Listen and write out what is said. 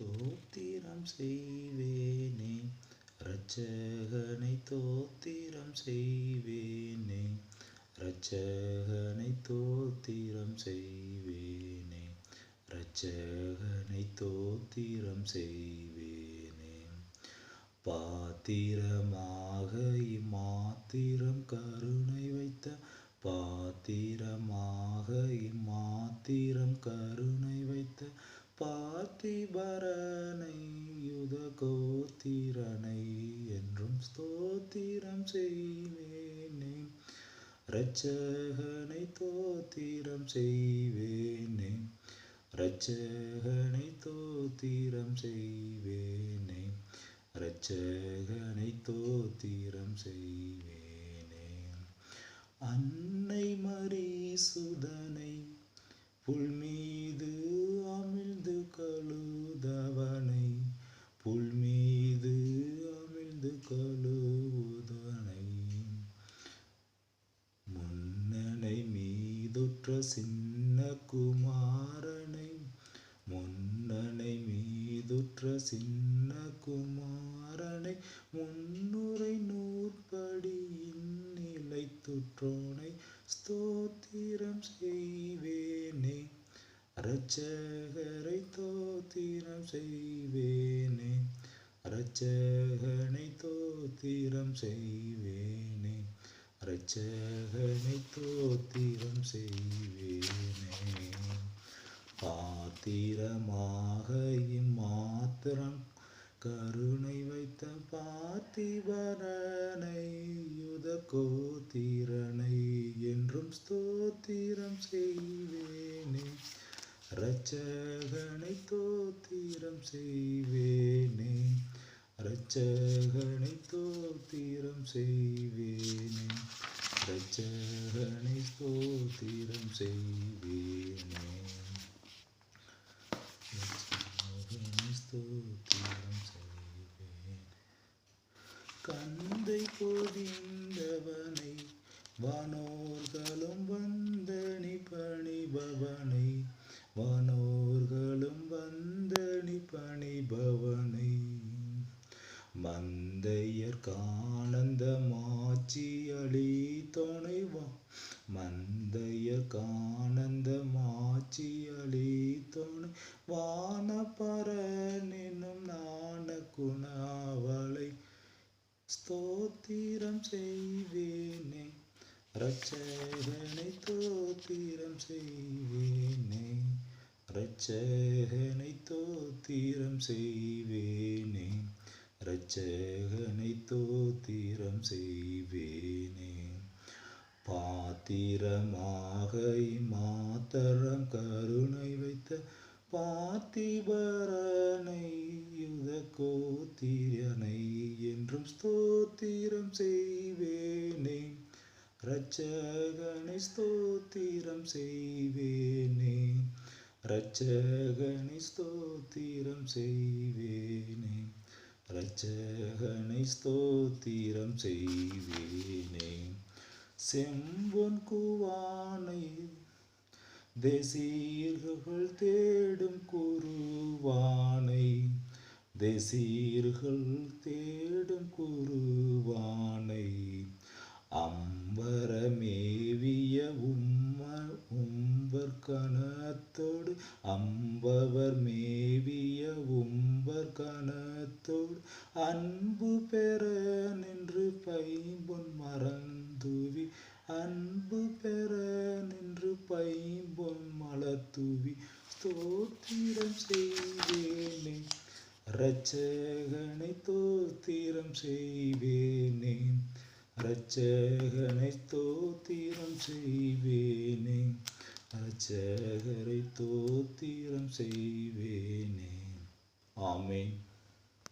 தோத்திரம் செய்வேனே. இரட்சகனை தோத்திரம் செய்வேனே. இரட்சகனை தோத்திரம் செய்வேனே. இரட்சகனை தோத்திரம் செய்வேனே. பாத்திரமாக இம்மாத்திரம் கருணை வைத்த பாத்திரமாக இம்மாத்திரம் கருணை வைத்த பார்த்திபரனை யுத கோத்திரனை என்றும் ஸ்தோத்திரம் செய்வேனே. இரட்சகனை தோத்திரம் செய்வேனே. இரட்சகனை தோத்திரம் செய்வேனே. இரட்சகனை தோத்திரம் செய்வேனே. அன்னை மரி சுதனை கழுதவனை புல் மீது அமிழ்ந்து கழுவுதனை. முன்னனை மீதுற்ற சின்ன குமாரனை முன்னனை மீதுற்ற சின்ன குமாரனை முன்னுரை நூற்படி இந்நிலை துற்றோனை ஸ்தோத்திரம் செய்வேனே. அரச்சகரை தோத்திரம் செய்வேனே. அரச்சகனை தோத்திரம் செய்வேனே. அரச்சகனை தோத்திரம் செய்வேனே. பாத்திரமாக இம்மாத்திரம் கருணை வைத்த பார்த்திபரனை யுத கோத்திரனை என்றும் ஸ்தோத்திரம் செய்வேனே. இரட்சகனை தோத்திரம் செய்வேனே. இரட்சகனை தோத்திரம் செய்வேனே. இரட்சகனை தோத்திரம் செய்வேனே. ஸ்தோத்திரம் செய்வேனே. கந்தை பொதிந்தவனை வானோர்களும் வந்தனி பணிபவன் வானோர்களும் வந்தனி பணிபவனை. மந்தையர் கானந்த மாச்சி அழி துணைவா. மந்தையர் கானந்த மாச்சி அழி துணை வானபரனும் நாண குணாவளை ஸ்தோத்திரம் செய்வேனே. ரச்சகனை தோத்திரம் செய்வேனே. இரட்சகனை தோத்திரம் செய்வேனே. இரட்சகனை தோத்திரம் செய்வேனே. பாத்திரமாக மாத்தரம் கருணை வைத்த பாத்திபரனை யுத கோத்திரனை என்றும் ஸ்தோத்திரம் செய்வேனே. இரட்சகனை ஸ்தோத்திரம் செய்வேனே. ரச்சகனை ஸ்தோத்திரம் செய்வேனே. ரச்சகனை ஸ்தோத்திரம் செய்வேனே. செம்பொன் குவானை தேசீர்கள் தேடும் குருவானை தேசீர்கள் தேடும் குருவானை அவர் மேவிய உம்பர் கணத்தோடு அன்பு பெற நின்று பைம்பொன் மறந்துவி. அன்பு பெற நின்று பைம்பொன் மலத்துவி ஸ்தோத்திரம் செய்வேனே இரட்சகனை தோத்திரம் செய்வேனே இரட்சகனை தோத்திரம் செய்வேன். இரட்சகரை தோத்திரம் செய்வேனே. ஆமேன்.